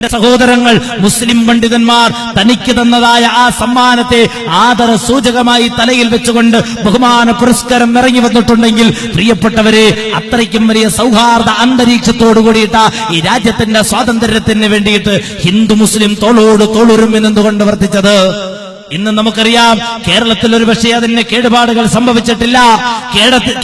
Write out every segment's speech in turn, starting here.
സഹോദരങ്ങൾ മുസ്ലിം പണ്ഡിതന്മാർ തനിക്ക് തന്നതായ ആ സമ്മാനത്തെ ആദര സൂചകമായി തലയിൽ വെച്ചുകൊണ്ട് ബഹുമാന പുരസ്കാരം ഇറങ്ങി വന്നിട്ടുണ്ടെങ്കിൽ പ്രിയപ്പെട്ടവരെ അത്രയ്ക്കും വലിയ സൗഹാർദ്ദ അന്തരീക്ഷത്തോടു കൂടിയിട്ട ഈ രാജ്യത്തിന്റെ സ്വാതന്ത്ര്യത്തിന് വേണ്ടിയിട്ട് ഹിന്ദു മുസ്ലിം തോളോട് തോളുരുമെന്നെന്തുകൊണ്ട് വർത്തിച്ചത്? ഇന്ന് നമുക്കറിയാം കേരളത്തിൽ ഒരു പക്ഷേ അതിന് കേടുപാടുകൾ സംഭവിച്ചിട്ടില്ല.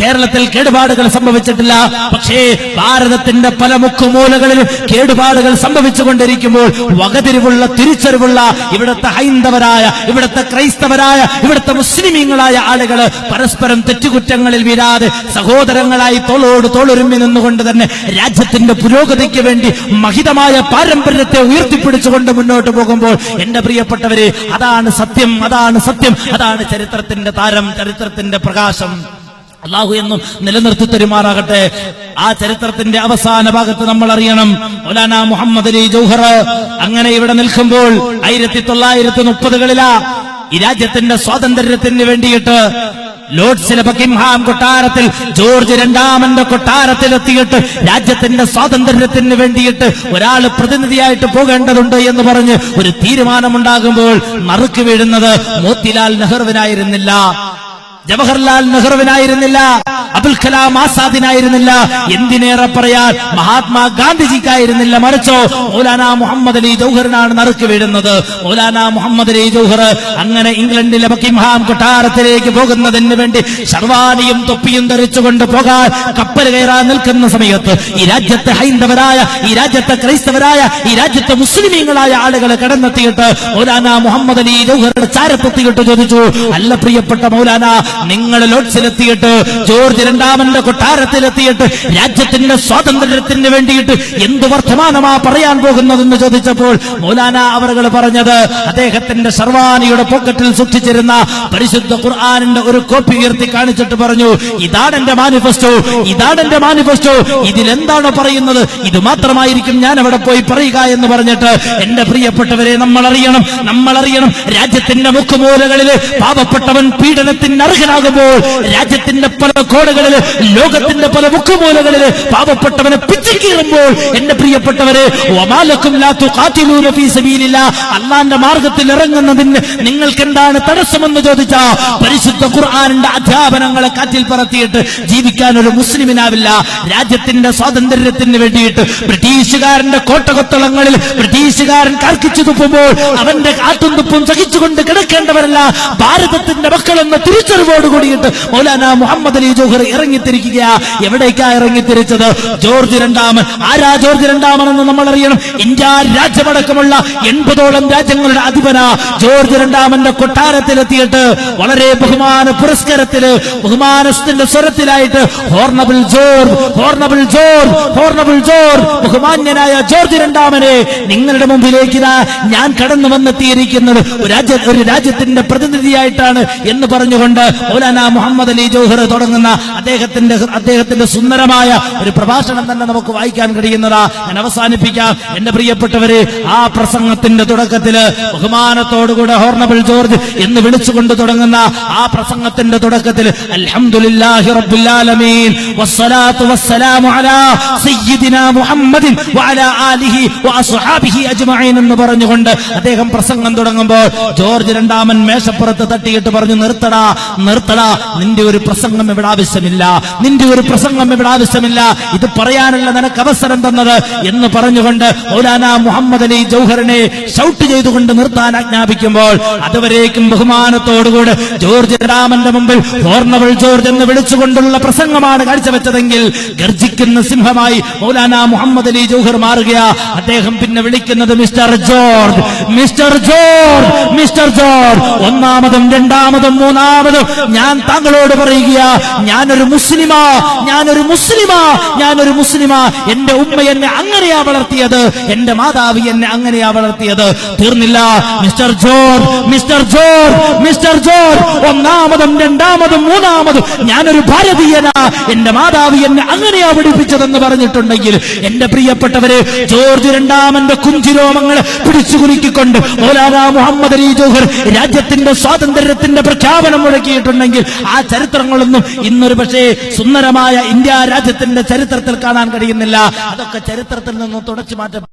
കേരളത്തിൽ കേടുപാടുകൾ സംഭവിച്ചിട്ടില്ല. പക്ഷേ ഭാരതത്തിന്റെ പല മുക്കുമൂലകളിൽ കേടുപാടുകൾ സംഭവിച്ചുകൊണ്ടിരിക്കുമ്പോൾ വകതിരിവുള്ള തിരിച്ചറിവുള്ള ഇവിടുത്തെ ഹൈന്ദവരായ ഇവിടുത്തെ ക്രൈസ്തവരായ ഇവിടുത്തെ മുസ്ലിമീങ്ങളായ ആളുകൾ പരസ്പരം തെറ്റുകുറ്റങ്ങളിൽ വീഴാതെ സഹോദരങ്ങളായി തോളോട് തോളൊരുമി നിന്നുകൊണ്ട് തന്നെ രാജ്യത്തിന്റെ പുരോഗതിക്ക് വേണ്ടി മഹിതമായ പാരമ്പര്യത്തെ ഉയർത്തിപ്പിടിച്ചുകൊണ്ട് മുന്നോട്ട് പോകുമ്പോൾ എന്റെ പ്രിയപ്പെട്ടവരെ അതാണ് സത്യം. അതാണ് സത്യം അതാണ് ചരിത്രത്തിന്റെ താരം ചരിത്രത്തിന്റെ പ്രകാശം. അള്ളാഹു എന്നും നിലനിർത്തി തരുമാറാകട്ടെ. ആ ചരിത്രത്തിന്റെ അവസാന ഭാഗത്ത് നമ്മൾ അറിയണം. മൗലാന മുഹമ്മദ് അലി ജൗഹർ അങ്ങനെ ഇവിടെ നിൽക്കുമ്പോൾ ആയിരത്തി തൊള്ളായിരത്തി മുപ്പതുകളിലാ ഈ രാജ്യത്തിന്റെ സ്വാതന്ത്ര്യത്തിന് വേണ്ടിയിട്ട് ലോഡ്സിലെ കൊട്ടാരത്തിൽ ജോർജ് രണ്ടാമന്റെ കൊട്ടാരത്തിൽ എത്തിയിട്ട് രാജ്യത്തിന്റെ സ്വാതന്ത്ര്യത്തിന് വേണ്ടിയിട്ട് ഒരാൾ പ്രതിനിധിയായിട്ട് പോകേണ്ടതുണ്ട് എന്ന് പറഞ്ഞ് ഒരു തീരുമാനമുണ്ടാകുമ്പോൾ മറുക്ക് വീഴുന്നത് മോത്തിലാൽ നെഹ്റുവിനായിരുന്നില്ല. ജവഹർലാൽ നെഹ്റുവിനായിരുന്നില്ല. അബുൽ കലാം ആസാദിനായിരുന്നില്ല. എന്തിനേറെ പറയാൻ? മഹാത്മാ ഗാന്ധിജിക്കായിരുന്നില്ല. മറിച്ചോ മൗലാന മുഹമ്മദ് അലി ജൗഹറിനാണ് നറുക്ക് വീഴുന്നത് മൗലാന മുഹമ്മദ് അലി ജൗഹർ അങ്ങനെ ഇംഗ്ലണ്ടിലെ ബക്കിംഹാം കൊട്ടാരത്തിലേക്ക് പോകുന്നതിന് വേണ്ടി ശർവാനിയും തൊപ്പിയും ധരിച്ചുകൊണ്ട് പോകാൻ കപ്പൽ കയറാൻ നിൽക്കുന്ന സമയത്ത് ഈ രാജ്യത്തെ ഹൈന്ദവരായ ഈ രാജ്യത്തെ ക്രൈസ്തവരായ ഈ രാജ്യത്തെ മുസ്ലിമീങ്ങളായ ആളുകളെ കടന്നെത്തിയിട്ട് മൗലാന മുഹമ്മദ് അലി ജൗഹറുടെ ചാരത്തെത്തിയിട്ട് ചോദിച്ചു അല്ല പ്രിയപ്പെട്ട മൗലാന നിങ്ങൾ ലോഡ്സിലെത്തിയിട്ട് ജോർജ് രണ്ടാമന്റെ കൊട്ടാരത്തിലെത്തിയിട്ട് രാജ്യത്തിന്റെ സ്വാതന്ത്ര്യത്തിന് വേണ്ടിയിട്ട് എന്ത് വർത്തമാനമാ പറയാൻ പോകുന്നതെന്ന് ചോദിച്ചപ്പോൾ മൗലാന അവറുകൾ പറഞ്ഞത് അദ്ദേഹത്തിന്റെ സർവാനിയുടെ പോക്കറ്റിൽ സൂക്ഷിച്ചിരുന്ന പരിശുദ്ധ ഖുർആാനിന്റെ ഒരു കോപ്പി ഉയർത്തി കാണിച്ചിട്ട് പറഞ്ഞു ഇതാണ് എന്റെ മാനിഫെസ്റ്റോ ഇതാണ് എന്റെ മാനിഫെസ്റ്റോ ഇതിലെന്താണ് പറയുന്നത്? ഇത് മാത്രമായിരിക്കും ഞാൻ അവിടെ പോയി പറയുക എന്ന് പറഞ്ഞിട്ട് എന്റെ പ്രിയപ്പെട്ടവരെ നമ്മൾ അറിയണം നമ്മൾ അറിയണം രാജ്യത്തിന്റെ മുക്കുമൂലകളിൽ പാവപ്പെട്ടവൻ പീഡനത്തിന് അർഹനാകുമ്പോൾ രാജ്യത്തിന്റെ പല കോണുകളിൽ ലോകത്തിന്റെ പല മുക്കുമൂലകളിൽ പാപപ്പെട്ടവനെ പിച്ചിക്കീറുമ്പോൾ എന്റെ പ്രിയപ്പെട്ടവരെ അള്ളാന്റെ മാർഗത്തിൽ ഇറങ്ങുന്നതിന് നിങ്ങൾക്ക് എന്താണ് തടസ്സമെന്ന് ചോദിച്ച പരിശുദ്ധ ഖുർആാനിന്റെ അധ്യാപനങ്ങളെ കാറ്റിൽ പറത്തിയിട്ട് ജീവിക്കാൻ ഒരു മുസ്ലിമിനാവില്ല. രാജ്യത്തിന്റെ സ്വാതന്ത്ര്യത്തിന് വേണ്ടിയിട്ട് ബ്രിട്ടീഷുകാരന്റെ കോട്ടകൊത്തളങ്ങളിൽ ബ്രിട്ടീഷുകാരൻ കർക്കിച്ചു തുപ്പുമ്പോൾ അവന്റെ കാട്ടും തുപ്പും സഹിച്ചുകൊണ്ട് കിടക്കേണ്ടവരല്ല. ഭാരതത്തിന്റെ മക്കളെന്ന തിരിച്ചറിവോട് കൂടിയിട്ട് മൗലാന മുഹമ്മദ് അലി ജോഹർ ഇറങ്ങിത്തിരിക്കുക എവിടേക്കാ ഇറങ്ങിത്തിരിച്ചത്? ജോർജ് രണ്ടാമൻ. ആരാ ജോർജ് രണ്ടാമൻ എന്ന് നമ്മൾ അറിയണം ഇന്ത്യ രാജ്യമടക്കമുള്ള എൺപതോളം രാജ്യങ്ങളുടെ അധിപന ജോർജ് രണ്ടാമന്റെ കൊട്ടാരത്തിലെത്തിയിട്ട് വളരെ ബഹുമാന പുരസ്കാരത്തിൽ ബഹുമാനത്തിന്റെ സ്വരത്തിലായിട്ട് honourable George honourable George honourable George ബഹുമാന്യനായ ജോർജ് രണ്ടാമനെ നിങ്ങളുടെ മുമ്പിലേക്ക് ഞാൻ കടന്നു വന്നെത്തിയിരിക്കുന്നത്. ഒരു രാജ്യ ഒരു രാജ്യത്തിന്റെ പ്രതിനിധിയായിട്ടാണ് എന്ന് പറഞ്ഞുകൊണ്ട് മുഹമ്മദ് അലി ജോഹർ തുടങ്ങുന്ന അദ്ദേഹത്തിന്റെ അദ്ദേഹത്തിന്റെ സുന്ദരമായ ഒരു പ്രഭാഷണം തന്നെ നമുക്ക് വായിക്കാൻ കഴിയുന്നതാ. ഞാൻ അവസാനിപ്പിക്കാം. എന്റെ പ്രിയപ്പെട്ടവര് ആ പ്രസംഗത്തിന്റെ തുടക്കത്തിൽ ബഹുമാനത്തോടുകൂടെ ഹോർണബിൾ ജോർജ് എന്ന് വിളിച്ചുകൊണ്ട് തുടങ്ങുന്ന ആ പ്രസംഗത്തിന്റെ തുടക്കത്തിൽ അൽഹംദുലില്ലാഹി റബ്ബിൽ ആലമീൻ വസ്സലാത്തു വസ്സലാമു അലാ സയ്യിദിനാ മുഹമ്മദിൻ വഅലാ ആലിഹി വഅസ്ഹാബിഹി എന്ന് പറഞ്ഞുകൊണ്ട് അദ്ദേഹം പ്രസംഗം തുടങ്ങുമ്പോൾ ജോർജ് രണ്ടാമൻ മേശപ്പുറത്ത് തട്ടിയിട്ട് പറഞ്ഞു നിർത്തടാ നിർത്തടാ നിന്റെ ഒരു പ്രസംഗം ഇവിടെ ആവശ്യമില്ല. നിന്റെ ഒരു പ്രസംഗം ഇവിടെ ആവശ്യമില്ല. ഇത് പറയാനുള്ള നിനക്ക് അവസരം തന്നത് എന്ന് പറഞ്ഞുകൊണ്ട് മൗലാന മുഹമ്മദ് അലി ജൗഹറിനെ ഷൗട്ട് ചെയ്തുകൊണ്ട് നിർത്താൻ ആജ്ഞാപിക്കുമ്പോൾ അതുവരേക്കും ബഹുമാനത്തോടുകൂടെ ജോർജ് രാമന്റെ മുമ്പിൽ ഹോർണബിൾ ജോർജ് എന്ന് വിളിച്ചുകൊണ്ടുള്ള പ്രസംഗമാണ് കാഴ്ചവെച്ചതെങ്കിൽ ഗർജിക്കുന്ന സിംഹമായി മൗലാന മുഹമ്മദ് അലി ജൗഹർ മാറുകയാ. അദ്ദേഹം പിന്നെ വിളിക്കുന്നത് mister George. Mister George mister George. ഒന്നാമതും രണ്ടാമതും മൂന്നാമതും ഞാൻ താങ്കളോട് പറയുക ഞാനൊരു മുസ്ലിമാ ഞാനൊരു മുസ്ലിമാ ഞാനൊരു മുസ്ലിമാ. എന്റെ ഉമ്മ എന്നെ അങ്ങനെയാ വളർത്തിയത് എന്റെ മാതാവ് എന്നെ അങ്ങനെയാ വളർത്തിയത്. തീർന്നില്ല. Mister George mister George mister George ഒന്നാമതും രണ്ടാമതും മൂന്നാമതും ഞാനൊരു ഭാരതീയനാ. എന്റെ മാതാവ് എന്നെ അങ്ങനെയാ പഠിപ്പിച്ചതെന്ന് പറഞ്ഞിട്ടുണ്ടെങ്കിൽ എന്റെ പ്രിയപ്പെട്ടവരെ ജോർജ് രണ്ടാമന്റെ കുഞ്ചിരോമങ്ങളെ പിടിച്ചു കുലുക്കിക്കൊണ്ട് മുഹമ്മദ് അലി ജോഹർ രാജ്യത്തിന്റെ സ്വാതന്ത്ര്യത്തിന്റെ പ്രഖ്യാപനം മുഴക്കിയിട്ടുണ്ടെങ്കിൽ ആ ചരിത്രങ്ങളൊന്നും ഇന്നൊരു പക്ഷേ സുന്ദരമായ ഇന്ത്യ രാജ്യത്തിന്റെ ചരിത്രത്തിൽ കാണാൻ കഴിയുന്നില്ല. അതൊക്കെ ചരിത്രത്തിൽ നിന്ന് തുടച്ചു മാറ്റം.